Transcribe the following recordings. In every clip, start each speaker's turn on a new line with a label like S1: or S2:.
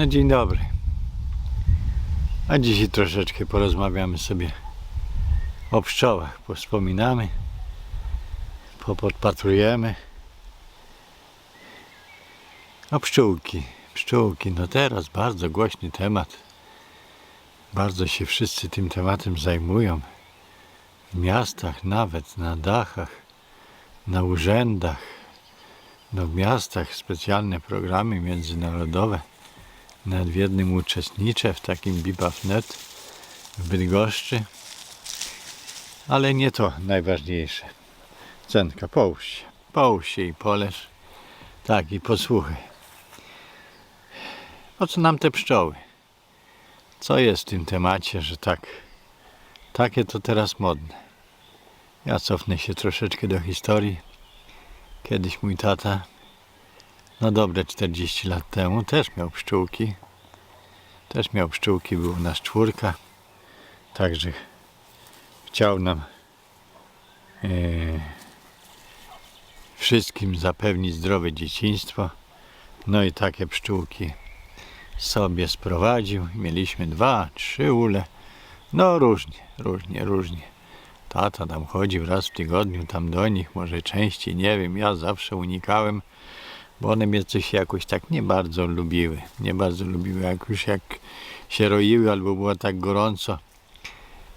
S1: No dzień dobry. A dzisiaj troszeczkę porozmawiamy sobie o pszczołach. Powspominamy, popodpatrujemy. O pszczółki. Pszczółki, no teraz bardzo głośny temat. Bardzo się wszyscy tym tematem zajmują. W miastach nawet, na dachach, na urzędach. No w miastach specjalne programy międzynarodowe. Nawet w jednym uczestniczę w takim BIBAF.net w Bydgoszczy. Ale nie to najważniejsze. Cenka, połóż się. Połóż się i poleż. Tak, i posłuchaj. Po co nam te pszczoły? Co jest w tym temacie, że tak, takie to teraz modne? Ja cofnę się troszeczkę do historii. Kiedyś mój tata, no dobre 40 lat temu, też miał pszczółki. Też miał pszczółki, było nas czwórka. Także chciał nam e, wszystkim zapewnić zdrowe dzieciństwo. No i takie pszczółki sobie sprowadził. Mieliśmy dwa, trzy ule. No różnie, różnie, różnie. Tata tam chodził raz w tygodniu tam do nich, może częściej, nie wiem. Ja zawsze unikałem, bo one mnie coś jakoś tak nie bardzo lubiły. Nie bardzo lubiły, jak już jak się roiły albo było tak gorąco,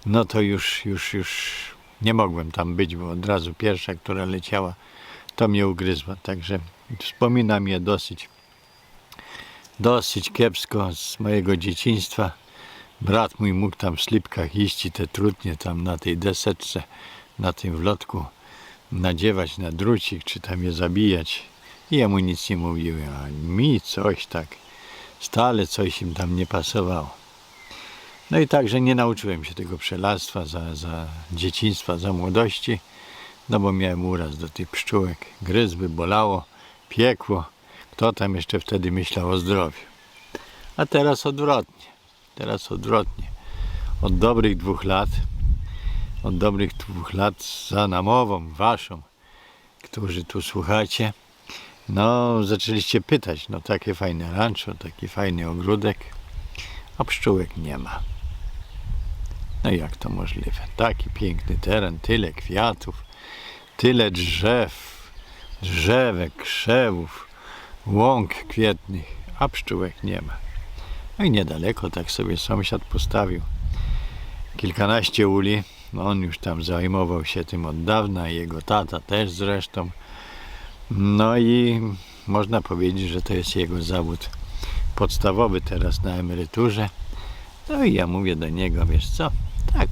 S1: no to już, już, już nie mogłem tam być, bo od razu pierwsza, która leciała, to mnie ugryzła. Także wspominam je dosyć, dosyć kiepsko z mojego dzieciństwa. Brat mój mógł tam w slipkach iść i te trutnie tam na tej deseczce, na tym wlotku nadziewać na drucik, czy tam je zabijać. Jemu nic nie mówiły, a mi coś tak, stale coś im tam nie pasowało. No i także nie nauczyłem się tego przelactwa za, za dzieciństwa, za młodości, no bo miałem uraz do tych pszczółek. Gryzby, bolało, piekło. Kto tam jeszcze wtedy myślał o zdrowiu? A teraz odwrotnie. Teraz odwrotnie. Od dobrych dwóch lat, od dobrych dwóch lat za namową waszą, którzy tu słuchacie, no zaczęliście pytać, no takie fajne rancho, taki fajny ogródek, a pszczółek nie ma. No jak to możliwe? Taki piękny teren, tyle kwiatów, tyle drzew, drzewek, krzewów, łąk kwietnych, a pszczółek nie ma. No i niedaleko tak sobie sąsiad postawił kilkanaście uli. On już tam zajmował się tym od dawna, jego tata też zresztą. No i można powiedzieć, że to jest jego zawód podstawowy teraz na emeryturze. No i ja mówię do niego, wiesz co, tak,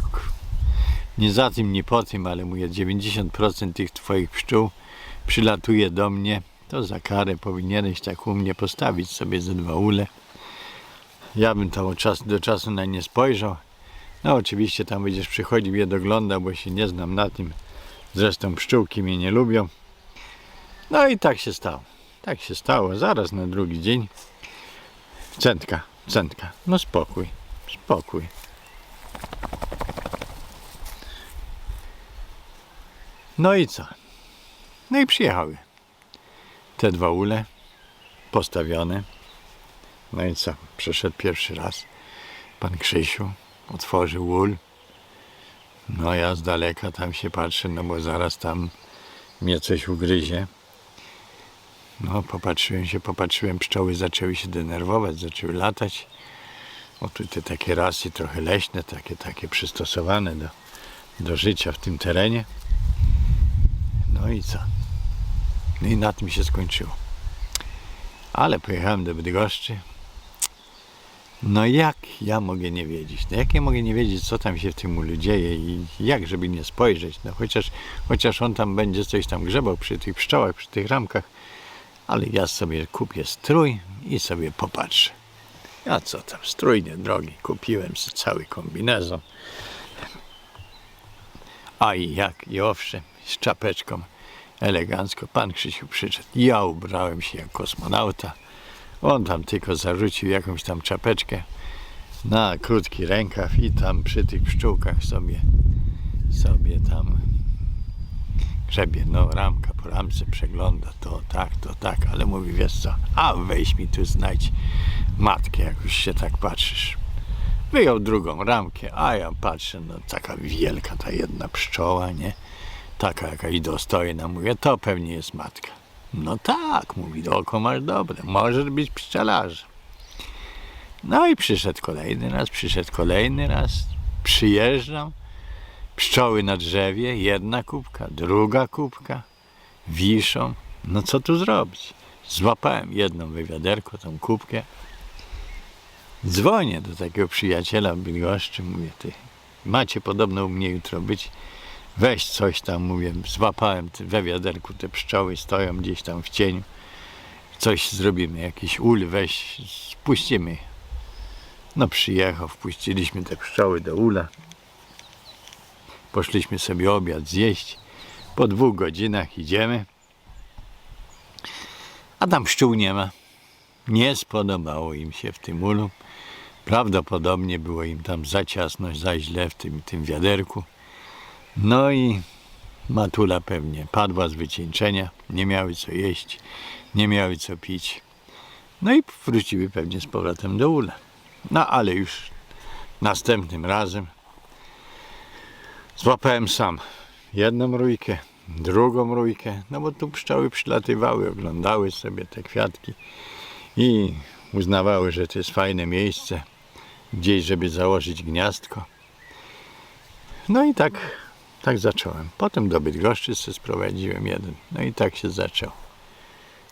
S1: nie za tym, nie po tym, ale mówię, 90% tych twoich pszczół przylatuje do mnie, to za karę powinieneś tak u mnie postawić sobie ze dwa ule. Ja bym tam od czasu do czasu na nie spojrzał. No oczywiście tam będziesz przychodził je doglądał, bo się nie znam na tym. Zresztą pszczółki mnie nie lubią. No i tak się stało. Tak się stało. Zaraz na drugi dzień. Centka, centka. No spokój, spokój. No i co? No i przyjechały. Te dwa ule postawione. No i co? Przyszedł pierwszy raz pan Krzysiu, otworzył ul. No ja z daleka tam się patrzę, no bo zaraz tam mnie coś ugryzie. No popatrzyłem się, popatrzyłem, pszczoły zaczęły się denerwować, zaczęły latać. O tu te takie rasy trochę leśne, takie, takie przystosowane do, do życia w tym terenie. No i co? No i na tym się skończyło. Ale pojechałem do Bydgoszczy. No jak ja mogę nie wiedzieć? No jak ja mogę nie wiedzieć, co tam się w tym ulu dzieje i jak, żeby nie spojrzeć? No chociaż, chociaż on tam będzie coś tam grzebał przy tych pszczołach, przy tych ramkach, ale ja sobie kupię strój i sobie popatrzę. Ja co tam, strój nie drogi, kupiłem cały kombinezon. A i jak, i owszem, z czapeczką elegancko. Pan Krzysiu przyszedł. Ja ubrałem się jak kosmonauta. On tam tylko zarzucił jakąś tam czapeczkę na krótki rękaw i tam przy tych pszczółkach sobie sobie tam Grzebie, no ramka po ramce przegląda, to tak, to tak, ale mówi, wiesz co, a weź mi tu znajdź matkę, jak już się tak patrzysz. Wyjął drugą ramkę, a ja patrzę, no taka wielka ta jedna pszczoła, nie? Taka jakaś dostojna, mówię, to pewnie jest matka. No tak, mówi, oko masz dobre, możesz być pszczelarzem. No i przyszedł kolejny raz, przyszedł kolejny raz, przyjeżdżam, pszczoły na drzewie, jedna kubka, druga kubka, wiszą. No co tu zrobić? Złapałem jedną wywiaderko, tą kubkę, dzwonię do takiego przyjaciela w Bydgoszczy, mówię, ty, macie podobno u mnie jutro być, weź coś tam, mówię, złapałem we wiaderku, te pszczoły stoją gdzieś tam w cieniu, coś zrobimy, jakiś ul, weź, spuścimy. No przyjechał, wpuściliśmy te pszczoły do ula, poszliśmy sobie obiad zjeść, po dwóch godzinach idziemy, a tam pszczół nie ma. Nie spodobało im się w tym ulu. Prawdopodobnie było im tam za ciasno, za źle w tym, tym wiaderku. No i matula pewnie padła z wycieńczenia, nie miały co jeść, nie miały co pić. No i wróciły pewnie z powrotem do ula. No ale już następnym razem złapałem sam jedną rójkę, drugą rójkę, no bo tu pszczoły przylatywały, oglądały sobie te kwiatki i uznawały, że to jest fajne miejsce gdzieś, żeby założyć gniazdko. No i tak, tak zacząłem. Potem do Bydgoszczy się sprowadziłem jeden. No i tak się zaczęło.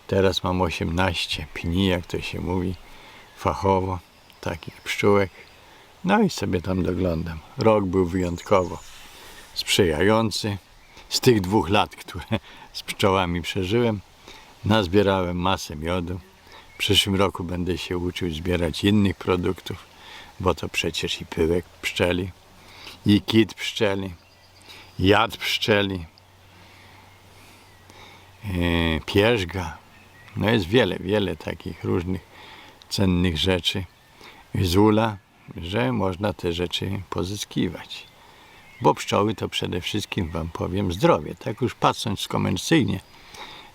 S1: Teraz mam 18 pni, jak to się mówi fachowo, takich pszczółek. No i sobie tam doglądam. Rok był wyjątkowo sprzyjający. Z tych dwóch lat, które z pszczołami przeżyłem, nazbierałem masę miodu. W przyszłym roku będę się uczył zbierać innych produktów, bo to przecież i pyłek pszczeli, i kit pszczeli, jad pszczeli, yy, pierzga. No jest wiele, wiele takich różnych cennych rzeczy z ula, że można te rzeczy pozyskiwać. Bo pszczoły to przede wszystkim, wam powiem, zdrowie. Tak już patrząc komercyjnie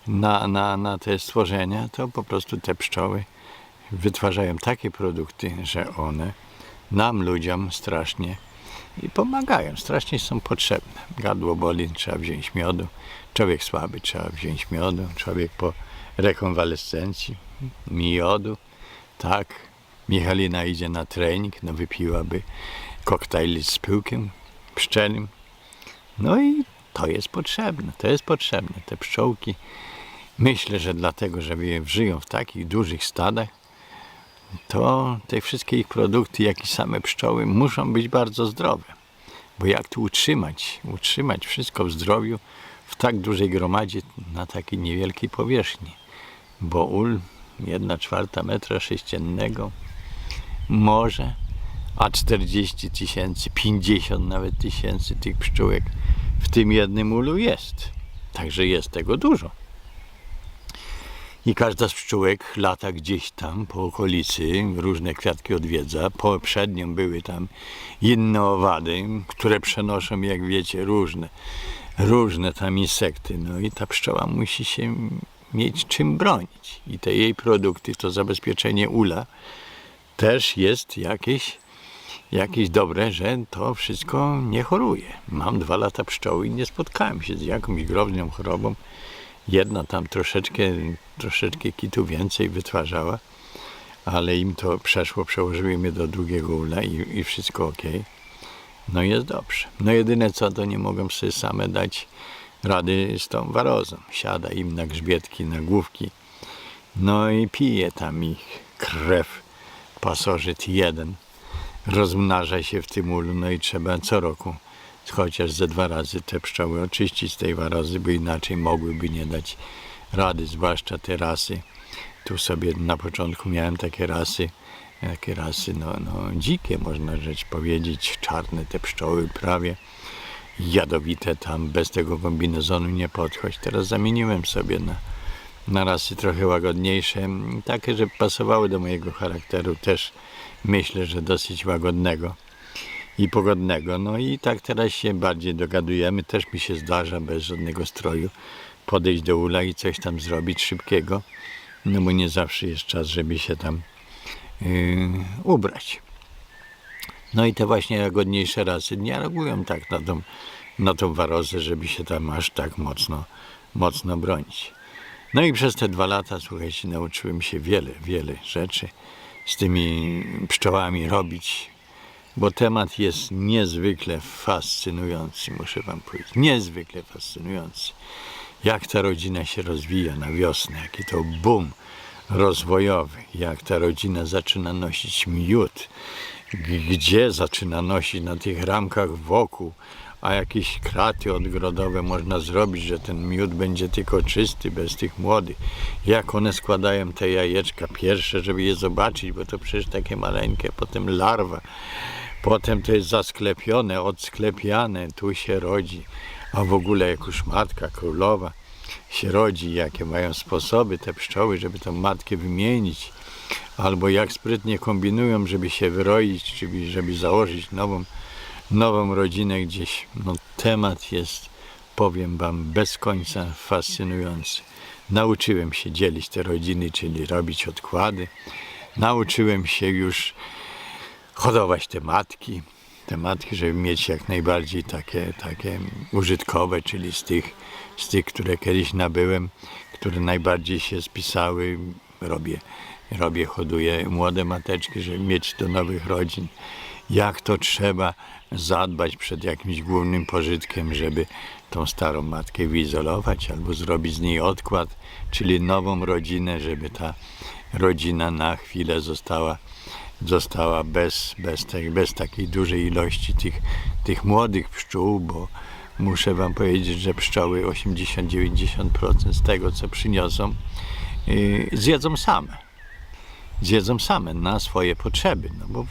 S1: na, na, na te stworzenia, to po prostu te pszczoły wytwarzają takie produkty, że one nam, ludziom, strasznie i pomagają, strasznie są potrzebne. Gadło boli, trzeba wziąć miodu. Człowiek słaby, trzeba wziąć miodu. Człowiek po rekonwalescencji, miodu. Tak, Michalina idzie na trening, no wypiłaby koktajl z pyłkiem pszczelim. No i to jest potrzebne, to jest potrzebne. Te pszczołki, myślę, że dlatego, że żyją w takich dużych stadach, to te wszystkie ich produkty, jak i same pszczoły muszą być bardzo zdrowe. Bo jak tu utrzymać, utrzymać wszystko w zdrowiu w tak dużej gromadzie na takiej niewielkiej powierzchni? Bo ul, jedna czwarta metra sześciennego, może, a 40 tysięcy, 50 nawet tysięcy tych pszczółek w tym jednym ulu jest. Także jest tego dużo. I każda z pszczółek lata gdzieś tam po okolicy, różne kwiatki odwiedza. Poprzednio były tam inne owady, które przenoszą, jak wiecie, różne, różne tam insekty. No i ta pszczoła musi się mieć czym bronić. I te jej produkty, to zabezpieczenie ula, też jest jakieś, jakieś dobre, że to wszystko nie choruje. Mam dwa lata pszczoły i nie spotkałem się z jakąś grobną chorobą. Jedna tam troszeczkę, troszeczkę kitu więcej wytwarzała, ale im to przeszło, przełożyły mnie do drugiego ula i, i wszystko ok. No jest dobrze. No jedyne co, to nie mogą sobie same dać rady z tą warozą. Siada im na grzbietki, na główki. No i pije tam ich krew pasożyt jeden. Rozmnaża się w tym ulu, no i trzeba co roku chociaż ze dwa razy te pszczoły oczyścić z tej warozy, bo inaczej mogłyby nie dać rady, zwłaszcza te rasy. Tu sobie na początku miałem takie rasy, takie rasy no, no dzikie, można rzecz powiedzieć, czarne te pszczoły prawie, jadowite tam, bez tego kombinezonu nie podchodź. Teraz zamieniłem sobie na, na rasy trochę łagodniejsze, takie, że pasowały do mojego charakteru też myślę, że dosyć łagodnego. i pogodnego. No i tak teraz się bardziej dogadujemy. Też mi się zdarza bez żadnego stroju podejść do ula i coś tam zrobić szybkiego. No bo nie zawsze jest czas, żeby się tam yy, ubrać. No i te właśnie łagodniejsze rasy nie reagują tak na tą, na tą warozę, żeby się tam aż tak mocno, mocno bronić. No i przez te dwa lata, słuchajcie, nauczyłem się wiele, wiele rzeczy z tymi pszczołami robić, bo temat jest niezwykle fascynujący, muszę wam powiedzieć. Niezwykle fascynujący. Jak ta rodzina się rozwija na wiosnę, jaki to boom rozwojowy, jak ta rodzina zaczyna nosić miód, gdzie zaczyna nosić na tych ramkach wokół, a jakieś kraty odgrodowe można zrobić, że ten miód będzie tylko czysty, bez tych młodych. Jak one składają te jajeczka pierwsze, żeby je zobaczyć, bo to przecież takie maleńkie, potem larwa, potem to jest zasklepione, odsklepiane, tu się rodzi, a w ogóle jak już matka królowa się rodzi, jakie mają sposoby te pszczoły, żeby tą matkę wymienić, albo jak sprytnie kombinują, żeby się wyroić, żeby, żeby założyć nową, nową rodzinę gdzieś. No, temat jest, powiem Wam, bez końca fascynujący. Nauczyłem się dzielić te rodziny, czyli robić odkłady. Nauczyłem się już hodować te matki, te matki, żeby mieć jak najbardziej takie, takie użytkowe, czyli z tych, z tych, które kiedyś nabyłem, które najbardziej się spisały, robię, robię, hoduję młode mateczki, żeby mieć do nowych rodzin. Jak to trzeba zadbać przed jakimś głównym pożytkiem, żeby tą starą matkę wyizolować albo zrobić z niej odkład, czyli nową rodzinę, żeby ta rodzina na chwilę została została bez, bez, tej, bez takiej dużej ilości tych, tych młodych pszczół, bo muszę Wam powiedzieć, że pszczoły 80-90% z tego, co przyniosą, yy, zjedzą same. Zjedzą same na swoje potrzeby, no bo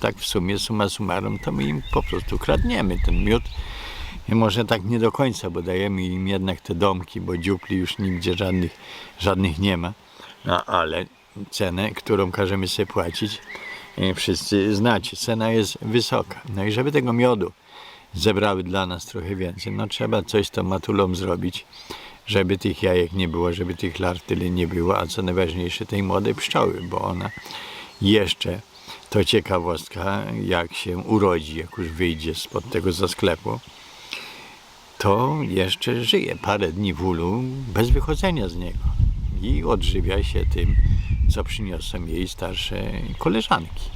S1: tak w sumie, summa summarum, to my im po prostu kradniemy ten miód. I może tak nie do końca, bo dajemy im jednak te domki, bo dziupli już nigdzie żadnych, żadnych nie ma, no, ale cenę, którą każemy sobie płacić, e, wszyscy znacie. Cena jest wysoka. No i żeby tego miodu zebrały dla nas trochę więcej, no trzeba coś z tą matulą zrobić, żeby tych jajek nie było, żeby tych larw tyle nie było, a co najważniejsze, tej młodej pszczoły, bo ona jeszcze, to ciekawostka, jak się urodzi, jak już wyjdzie spod tego zasklepu, to jeszcze żyje parę dni w ulu bez wychodzenia z niego i odżywia się tym, co przyniosą jej starsze koleżanki.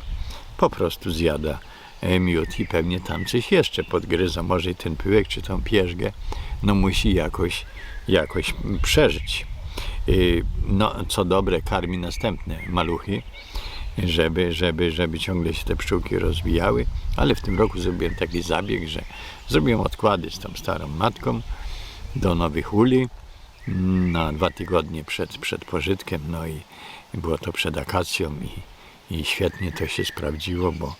S1: Po prostu zjada e, miód i pewnie tam coś jeszcze podgryza, może i ten pyłek czy tą pierzgę, no musi jakoś, jakoś przeżyć. Y, No, co dobre, karmi następne maluchy, żeby, żeby, żeby ciągle się te pszczółki rozwijały, ale w tym roku zrobiłem taki zabieg, że zrobiłem odkłady z tą starą matką do nowych uli, na dwa tygodnie przed, przed pożytkiem, no i było to przed akacją i, i świetnie to się sprawdziło, bo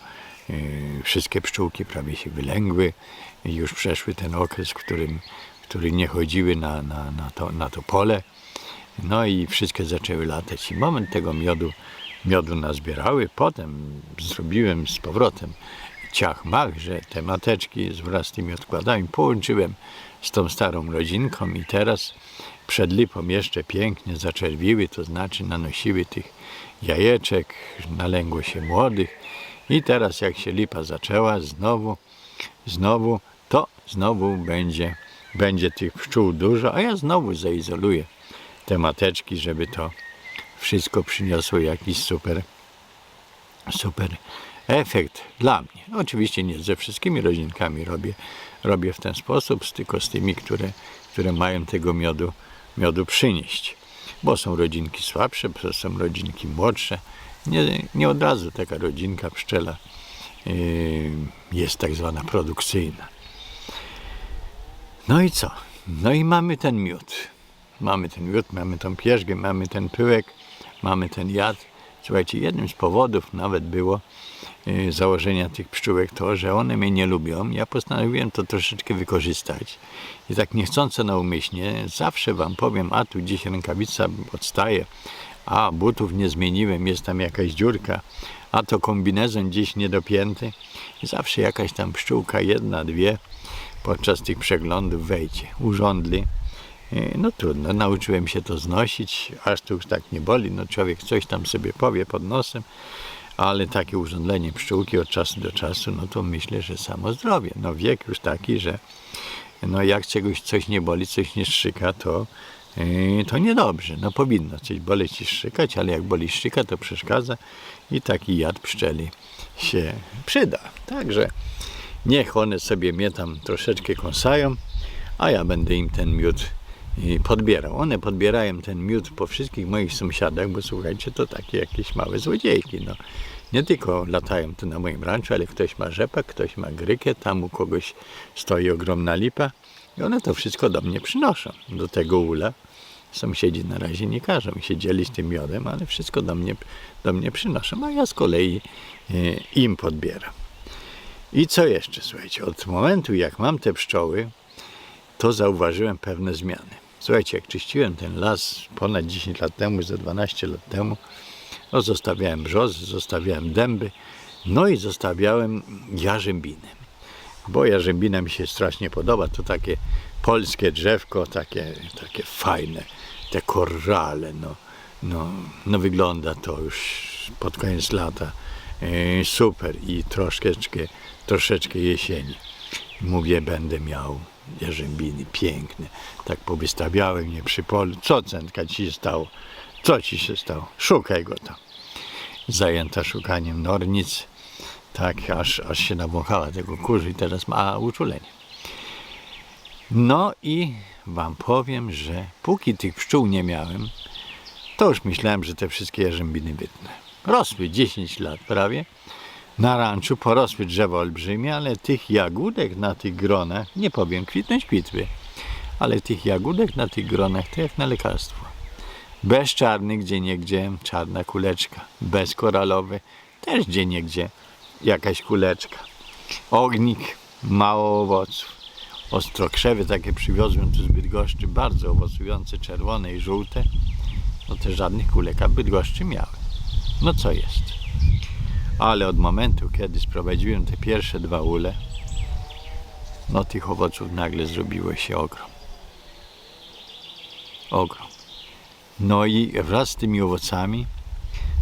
S1: y, wszystkie pszczółki prawie się wylęgły i już przeszły ten okres, w którym, w którym nie chodziły na, na, na, to, na to pole. No i wszystkie zaczęły latać i moment tego miodu, miodu nazbierały. Potem zrobiłem z powrotem ciach mach, że te mateczki wraz z tymi odkładami połączyłem z tą starą rodzinką i teraz przed lipą jeszcze pięknie zaczerwiły, to znaczy nanosiły tych jajeczek, nalęgło się młodych i teraz jak się lipa zaczęła, znowu, znowu, to znowu będzie, będzie tych pszczół dużo, a ja znowu zaizoluję te mateczki, żeby to wszystko przyniosło jakiś super, super efekt dla mnie. Oczywiście nie ze wszystkimi rodzinkami robię, robię w ten sposób, tylko z tymi, które, które mają tego miodu, miodu przynieść. Bo są rodzinki słabsze, są rodzinki młodsze. Nie, nie od razu taka rodzinka pszczela yy, jest tak zwana produkcyjna. No i co? No i mamy ten miód. Mamy ten miód, mamy tą pierzgę, mamy ten pyłek, mamy ten jad. Słuchajcie, jednym z powodów nawet było y, założenia tych pszczółek to, że one mnie nie lubią. Ja postanowiłem to troszeczkę wykorzystać. I tak niechcąco naumyślnie zawsze wam powiem, a tu gdzieś rękawica odstaje, a butów nie zmieniłem, jest tam jakaś dziurka, a to kombinezon gdzieś niedopięty. Zawsze jakaś tam pszczółka, jedna, dwie, podczas tych przeglądów wejdzie. Urządli. E, No trudno, nauczyłem się to znosić, aż to już tak nie boli. No człowiek coś tam sobie powie pod nosem, ale takie urządzenie pszczółki od czasu do czasu, no to myślę, że samo zdrowie. No wiek już taki, że no jak czegoś coś nie boli, coś nie szczyka, to, yy, to niedobrze. No powinno coś boleć i szczykać, ale jak boli szczyka, to przeszkadza i taki jad pszczeli się przyda. Także niech one sobie mnie tam troszeczkę kąsają, a ja będę im ten miód yy, podbierał. One podbierają ten miód po wszystkich moich sąsiadach, bo słuchajcie, to takie jakieś małe złodziejki. No. Nie tylko latają tu na moim ranczu, ale ktoś ma rzepak, ktoś ma grykę, tam u kogoś stoi ogromna lipa i one to wszystko do mnie przynoszą, do tego ula. Sąsiedzi na razie nie każą się dzielić tym miodem, ale wszystko do mnie, do mnie przynoszą, a ja z kolei e, im podbieram. I co jeszcze, słuchajcie, od momentu jak mam te pszczoły, to zauważyłem pewne zmiany. Słuchajcie, jak czyściłem ten las ponad 10 lat temu, za 12 lat temu, no, zostawiałem brzozy, zostawiałem dęby, no i zostawiałem jarzębiny. Bo jarzębina mi się strasznie podoba, to takie polskie drzewko, takie, takie fajne, te korale, no, no, no wygląda to już pod koniec lata e, super i troszeczkę, troszeczkę jesieni. Mówię, będę miał jarzębiny piękne. Tak powystawiałem je przy polu. Co centka ci się stało? Co ci się stało? Szukaj go tam. Zajęta szukaniem nornic, tak aż, aż się nawąchała tego kurzu i teraz ma uczulenie. No i wam powiem, że póki tych pszczół nie miałem, to już myślałem, że te wszystkie jarzębiny wytnę. Rosły 10 lat prawie. Na ranczu porosły drzewa olbrzymie, ale tych jagódek na tych gronach, nie powiem kwitnąć kwitły, ale tych jagódek na tych gronach to jak na lekarstwo. Bez czarnych, gdzie niegdzie czarna kuleczka. Bez koralowy, też gdzie niegdzie jakaś kuleczka. Ognik, mało owoców. Ostrokrzewy takie przywiozłem tu z Bydgoszczy, bardzo owocujące, czerwone i żółte. No te żadnych kulek, a Bydgoszczy miały. No co jest? Ale od momentu, kiedy sprowadziłem te pierwsze dwa ule, no tych owoców nagle zrobiło się ogrom. Ogrom. No i wraz z tymi owocami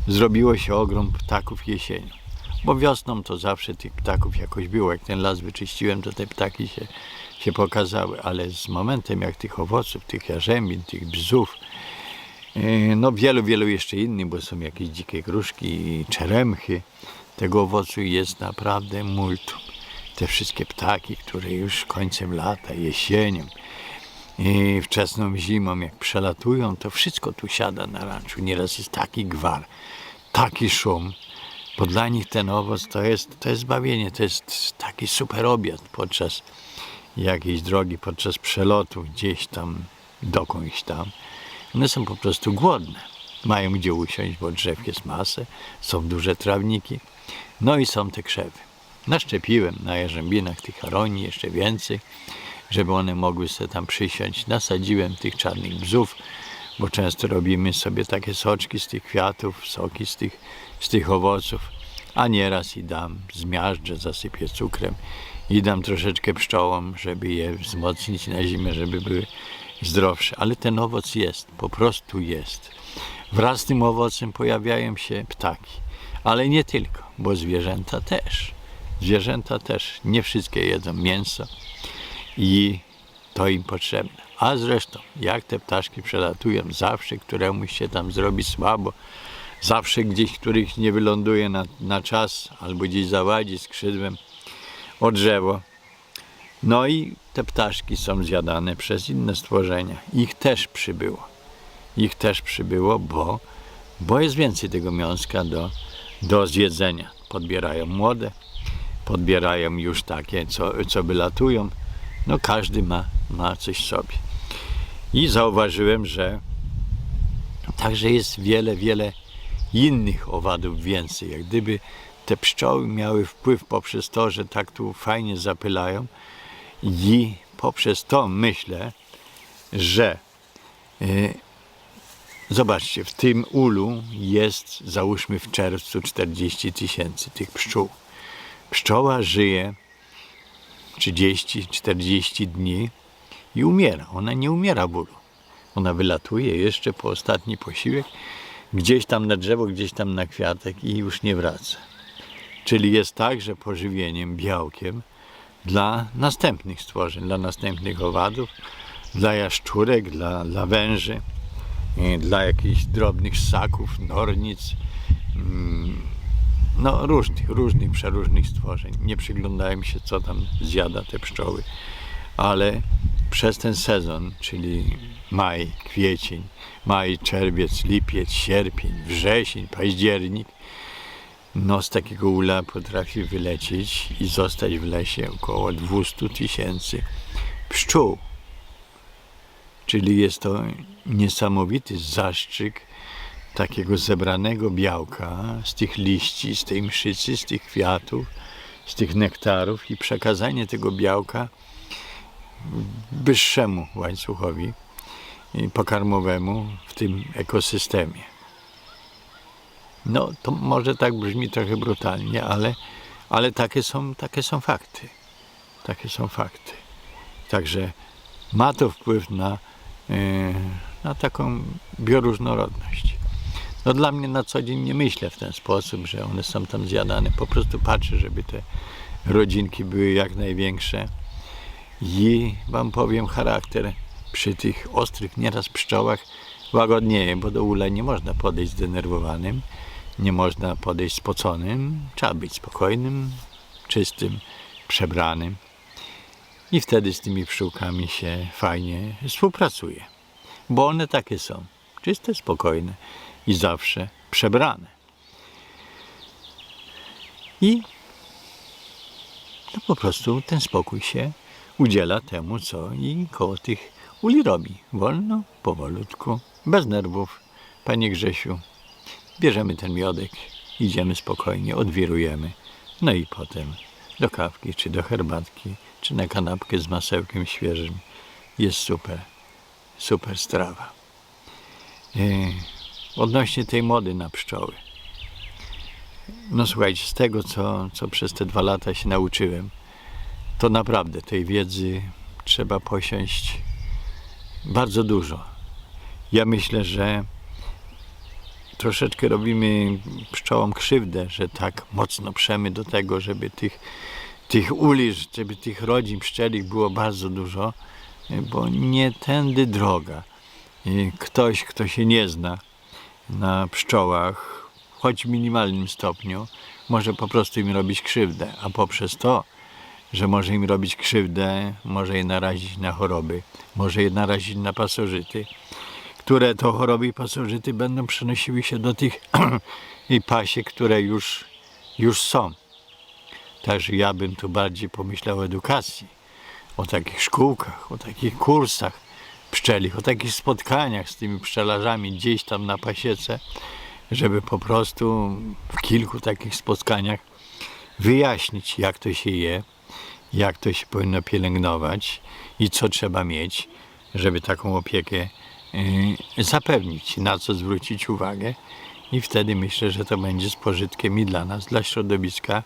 S1: zrobiło się ogrom ptaków jesienią. Bo wiosną to zawsze tych ptaków jakoś było. Jak ten las wyczyściłem, to te ptaki się, się pokazały. Ale z momentem jak tych owoców, tych jarzębin, tych bzów, no wielu, wielu jeszcze innych, bo są jakieś dzikie gruszki, czeremchy, tego owocu jest naprawdę multum. Te wszystkie ptaki, które już końcem lata, jesienią, i wczesną zimą, jak przelatują, to wszystko tu siada na ranczu. Nieraz jest taki gwar, taki szum, bo dla nich ten owoc to jest, to jest zbawienie, to jest taki super obiad podczas jakiejś drogi, podczas przelotu gdzieś tam, dokądś tam. One są po prostu głodne. Mają gdzie usiąść, bo drzew jest masę, są duże trawniki, no i są te krzewy. Naszczepiłem na jarzębinach tych aronii jeszcze więcej, żeby one mogły sobie tam przysiąść. Nasadziłem tych czarnych bzów, bo często robimy sobie takie soczki z tych kwiatów, soki z tych, z tych owoców, a nieraz i dam, zmiażdżę, zasypię cukrem i dam troszeczkę pszczołom, żeby je wzmocnić na zimę, żeby były zdrowsze. Ale ten owoc jest, po prostu jest. Wraz z tym owocem pojawiają się ptaki, ale nie tylko, bo zwierzęta też. Zwierzęta też, nie wszystkie jedzą mięso, i to im potrzebne. A zresztą, jak te ptaszki przelatują, zawsze któremuś się tam zrobi słabo, zawsze gdzieś któryś nie wyląduje na, na czas, albo gdzieś zawadzi skrzydłem o drzewo. No i te ptaszki są zjadane przez inne stworzenia. Ich też przybyło. Ich też przybyło, bo, bo jest więcej tego miąska do, do zjedzenia. Podbierają młode, podbierają już takie, co, co wylatują. No każdy ma, ma coś sobie. I zauważyłem, że także jest wiele, wiele innych owadów więcej. Jak gdyby te pszczoły miały wpływ poprzez to, że tak tu fajnie zapylają i poprzez to myślę, że y, zobaczcie, w tym ulu jest załóżmy w czerwcu 40 tysięcy tych pszczół. Pszczoła żyje 30-40 dni i umiera. Ona nie umiera bólu. Ona wylatuje jeszcze po ostatni posiłek, gdzieś tam na drzewo, gdzieś tam na kwiatek i już nie wraca. Czyli jest także pożywieniem, białkiem dla następnych stworzeń, dla następnych owadów, dla jaszczurek, dla, dla węży, i dla jakichś drobnych ssaków, nornic, mm, no różnych, różnych, przeróżnych stworzeń. Nie przyglądałem się, co tam zjada te pszczoły, ale przez ten sezon, czyli maj, kwiecień, maj, czerwiec, lipiec, sierpień, wrzesień, październik, z takiego ula potrafi wylecieć i zostać w lesie około 200 tysięcy pszczół. Czyli jest to niesamowity zastrzyk takiego zebranego białka z tych liści, z tej mszycy, z tych kwiatów, z tych nektarów i przekazanie tego białka wyższemu łańcuchowi pokarmowemu w tym ekosystemie. No, to może tak brzmi trochę brutalnie, ale, ale takie, są, takie są fakty. Takie są fakty. Także ma to wpływ na, e, na taką bioróżnorodność. No dla mnie na co dzień nie myślę w ten sposób, że one są tam zjadane. Po prostu patrzę, żeby te rodzinki były jak największe. I wam powiem charakter przy tych ostrych nieraz pszczołach łagodnieje, bo do ula nie można podejść zdenerwowanym, nie można podejść spoconym, trzeba być spokojnym, czystym, przebranym. I wtedy z tymi pszczółkami się fajnie współpracuje. Bo one takie są. Czyste, spokojne i zawsze przebrane. I no po prostu ten spokój się udziela temu, co i koło tych uli robi. Wolno, powolutku, bez nerwów. Panie Grzesiu, bierzemy ten miodek, idziemy spokojnie, odwirujemy. No i potem do kawki, czy do herbatki, czy na kanapkę z masełkiem świeżym. Jest super, super strawa. E, odnośnie tej mody na pszczoły. No słuchajcie, z tego, co, co przez te dwa lata się nauczyłem, to naprawdę tej wiedzy trzeba posiąść bardzo dużo. Ja myślę, że troszeczkę robimy pszczołom krzywdę, że tak mocno przemy do tego, żeby tych, tych uli, żeby tych rodzin pszczelich było bardzo dużo, bo nie tędy droga. Ktoś, kto się nie zna na pszczołach, choć w minimalnym stopniu, może po prostu im robić krzywdę, a poprzez to, że może im robić krzywdę, może je narazić na choroby, może je narazić na pasożyty, które to choroby pasożyty będą przenosiły się do tych pasiek, które już, już są. Także ja bym tu bardziej pomyślał o edukacji, o takich szkółkach, o takich kursach pszczelich, o takich spotkaniach z tymi pszczelarzami gdzieś tam na pasiece, żeby po prostu w kilku takich spotkaniach wyjaśnić, jak to się je, jak to się powinno pielęgnować i co trzeba mieć, żeby taką opiekę zapewnić, na co zwrócić uwagę. I wtedy myślę, że to będzie z pożytkiem i dla nas, dla środowiska,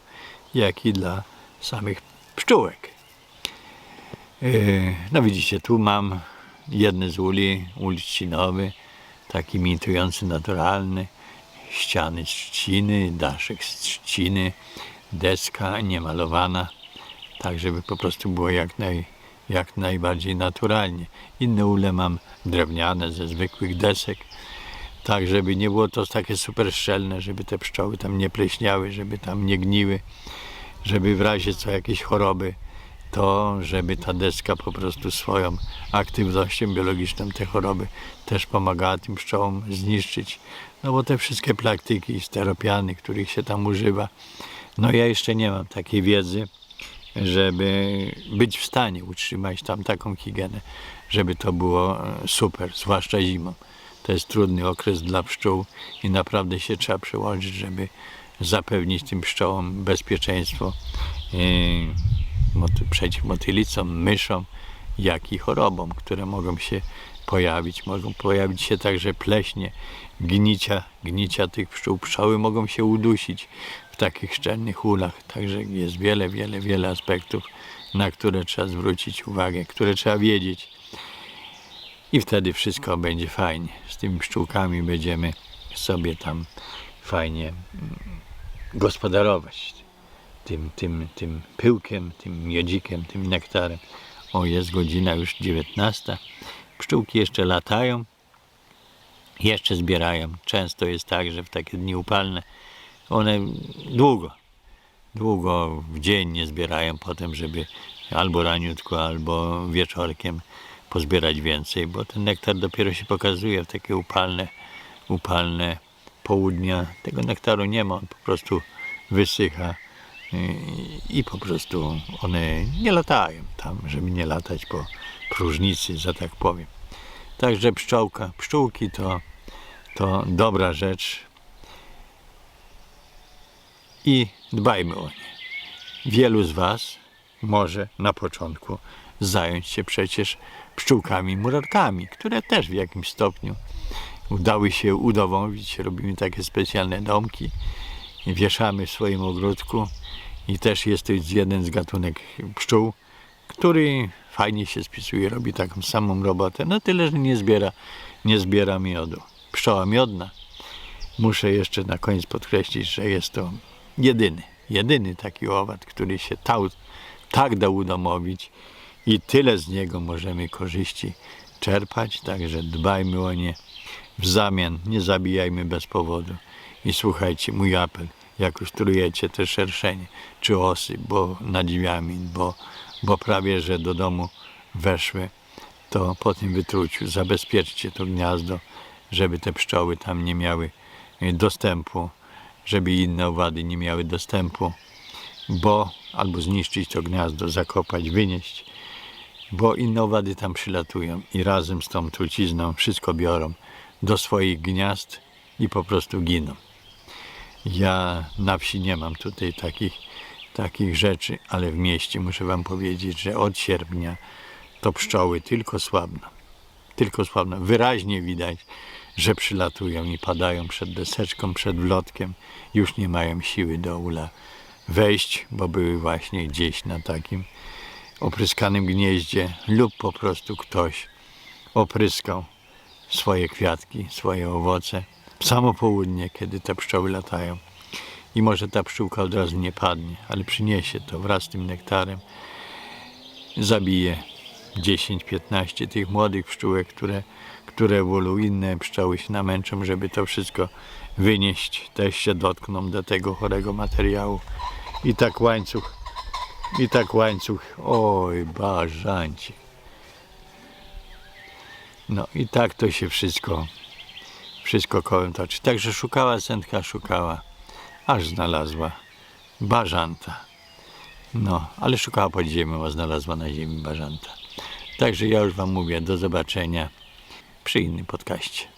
S1: jak i dla samych pszczółek. Yy, No widzicie, tu mam jedne z uli, ul trzcinowy, taki imitujący naturalny, ściany trzciny, daszek z trzciny, deska niemalowana, tak żeby po prostu było jak, naj, jak najbardziej naturalnie. Inne ule mam drewniane ze zwykłych desek, tak żeby nie było to takie super szczelne, żeby te pszczoły tam nie pleśniały, żeby tam nie gniły, żeby w razie co jakieś choroby, to żeby ta deska po prostu swoją aktywnością biologiczną te choroby też pomagała tym pszczołom zniszczyć. No bo te wszystkie praktyki steropiany, których się tam używa, no ja jeszcze nie mam takiej wiedzy, żeby być w stanie utrzymać tam taką higienę, żeby to było e, super, zwłaszcza zimą. To jest trudny okres dla pszczół i naprawdę się trzeba przyłożyć, żeby zapewnić tym pszczołom bezpieczeństwo e, przeciw motylicom, myszom, jak i chorobom, które mogą się pojawić. Mogą pojawić się także pleśnie, gnicia, gnicia tych pszczół. Pszczoły mogą się udusić w takich szczelnych ulach. Także jest wiele, wiele, wiele aspektów, na które trzeba zwrócić uwagę, które trzeba wiedzieć. I wtedy wszystko będzie fajnie. Z tymi pszczółkami będziemy sobie tam fajnie mm, gospodarować. Tym, tym, tym pyłkiem, tym miodzikiem, tym nektarem. O, jest godzina już 19. Pszczółki jeszcze latają, jeszcze zbierają. Często jest tak, że w takie dni upalne one długo, długo w dzień nie zbierają potem, żeby albo raniutko, albo wieczorkiem pozbierać więcej, bo ten nektar dopiero się pokazuje w takie upalne, upalne południa. Tego nektaru nie ma, on po prostu wysycha i, po prostu one nie latają tam, żeby nie latać po próżnicy, że tak powiem. Także pszczołka, pszczółki to, to dobra rzecz i dbajmy o nie. Wielu z Was może na początku zająć się przecież pszczółkami murarkami, które też w jakimś stopniu udały się udowodnić. Robimy takie specjalne domki wieszamy w swoim ogródku i też jest to jeden z gatunek pszczół, który fajnie się spisuje, robi taką samą robotę, no tyle, że nie zbiera, nie zbiera miodu. Pszczoła miodna. Muszę jeszcze na koniec podkreślić, że jest to jedyny, jedyny taki owad, który się tał, tak da udomowić i tyle z niego możemy korzyści czerpać, także dbajmy o nie. W zamian nie zabijajmy bez powodu. I słuchajcie, mój apel, jak już trujecie te szerszenie, czy osy, bo na drzwiami, bo, bo prawie, że do domu weszły, to po tym wytruciu zabezpieczcie to gniazdo, żeby te pszczoły tam nie miały y, dostępu, żeby inne owady nie miały dostępu, bo albo zniszczyć to gniazdo, zakopać, wynieść, bo inne owady tam przylatują i razem z tą trucizną wszystko biorą do swoich gniazd i po prostu giną. Ja na wsi nie mam tutaj takich, takich rzeczy, ale w mieście muszę Wam powiedzieć, że od sierpnia to pszczoły tylko słabną. Tylko słabną. Wyraźnie widać, że przylatują i padają przed deseczką, przed wlotkiem. Już nie mają siły do ula wejść, bo były właśnie gdzieś na takim opryskanym gnieździe lub po prostu ktoś opryskał swoje kwiatki, swoje owoce w samo południe, kiedy te pszczoły latają. I może ta pszczółka od razu nie padnie, ale przyniesie to wraz z tym nektarem, zabije 10-15 tych młodych pszczółek, które, które wolą inne pszczoły się namęczą, żeby to wszystko wynieść, też się dotkną do tego chorego materiału. I tak łańcuch, i tak łańcuch, oj, bażanci. No i tak to się wszystko, wszystko kołem toczy. Także szukała sędka, szukała, aż znalazła bażanta. No, ale szukała pod ziemią, a znalazła na ziemi bażanta. Także ja już Wam mówię, do zobaczenia przy innym podcaście.